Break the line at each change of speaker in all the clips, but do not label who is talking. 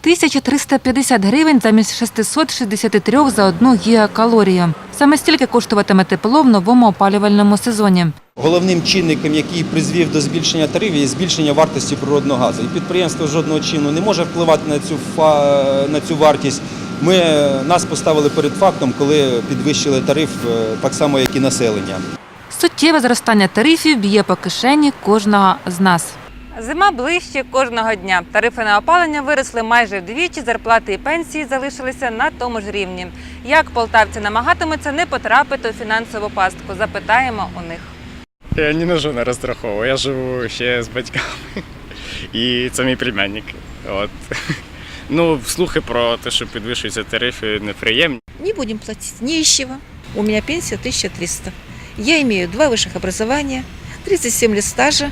1350 гривень замість 663 за одну гігакалорію. Саме стільки коштуватиме тепло в новому опалювальному сезоні.
Головним чинником, який призвів до збільшення тарифів, є збільшення вартості природного газу. І підприємство жодного чину не може впливати на цю фа- на цю вартість. Ми нас поставили перед фактом, коли підвищили тариф, е, так само як і населення.
Суттєве зростання тарифів б'є по кишені кожного з нас.
Зима ближче кожного дня. Тарифи на опалення виросли майже вдвічі, зарплати і пенсії залишилися на тому ж рівні. Як полтавці намагатимуться не потрапити у фінансову пастку? Запитаємо у них.
Я ні на що не розраховую. Я живу ще з батьками. І це мій племянник. От. Ну, слухи про те, що підвищуються тарифи, неприємні.
не будем платить ни из чего. У меня пенсия 1300. Я имею два высших образования, 37 лет стажа.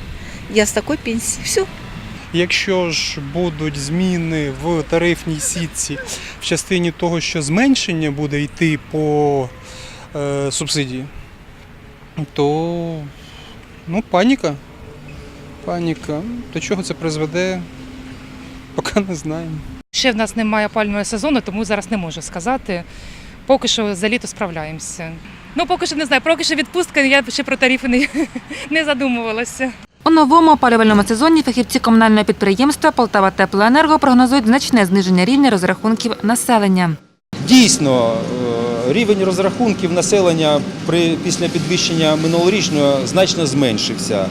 Я с такой пенсией. Все.
Якщо ж будуть зміни в тарифній сітці в частині того, що зменшення буде йти по е, субсидії, то ну, паніка. Паніка. До чого це призведе, поки не знаємо.
Ще в нас немає опалювального сезону, тому зараз не можу сказати. Поки що за літо справляємося. Ну, поки що не знаю, поки що відпустка, я ще про тарифи не, не задумувалася.
У новому опалювальному сезоні фахівці комунального підприємства Полтава Теплоенерго прогнозують значне зниження рівня розрахунків населення.
Дійсно, е, рівень розрахунків населення після підвищення минулорічного значно зменшився.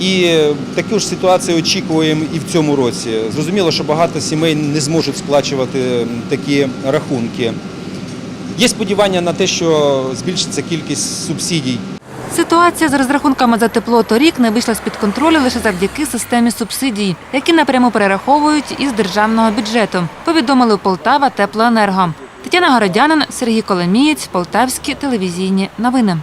І таку ж ситуацію очікуємо і в цьому році. Зрозуміло, що багато сімей не зможуть сплачувати такі рахунки. Є сподівання на те, що збільшиться кількість субсидій
Ситуація з розрахунками за тепло торік не вийшла з-під контролю лише завдяки системі субсидій, які напряму перераховують із державного бюджету, повідомили Полтава Теплоенерго. Тетяна Городянин, Сергій Коломієць, Полтавські телевізійні новини.